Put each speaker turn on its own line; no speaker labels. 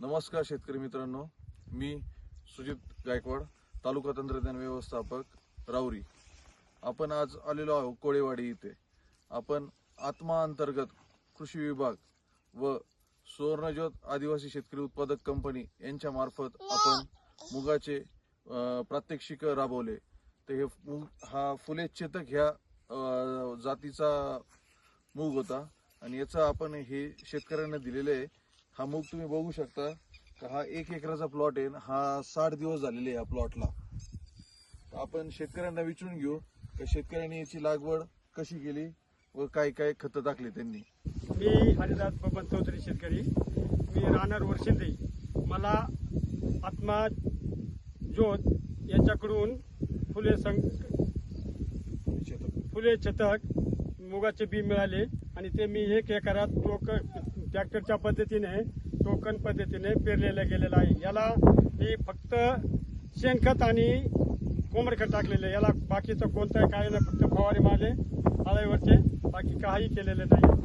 नमस्कार शेतकरी मित्रांनो. मी सुजित गायकवाड तालुका तंत्रज्ञान व्यवस्थापक राऊरी. आपण आज आलेलो आहोत कोळेवाडी इथे. आपण आत्मा अंतर्गत कृषी विभाग व सुवर्णज्योत आदिवासी शेतकरी उत्पादक कंपनी यांच्या मार्फत आपण मुगाचे प्रात्यक्षिक राबवले. तर हे मूग हा फुले चेतक ह्या जातीचा मूग होता. आणि याचा आपण हे शेतकऱ्यांना दिलेले आहे. हा मूग तुम्ही बघू शकता. का हा एक एकराचा प्लॉट आहे हा साठ दिवस झालेले आहे या प्लॉटला आपण शेतकऱ्यांना विचारून घेऊ का शेतकऱ्यांनी याची लागवड कशी केली व काय काय खतं टाकली त्यांनी?
मी हरिदास बबन चौधरी शेतकरी. मी राहणार वर्षिंदे मला आत्मा ज्योत यांच्याकडून फुले संग फुले छतक मुगाचे बी मिळाले आणि ते मी एक एकरात टोक ट्रॅक्टरच्या पद्धतीने टोकन पद्धतीने पेरलेलं गेलेलं आहे. याला मी फक्त शेणखत आणि कोंबडखत टाकलेलं आहे. याला बाकीचं कोणतं काय नाही फक्त फवारे मारले आळ्यावरचे बाकी काही केलेलं नाही.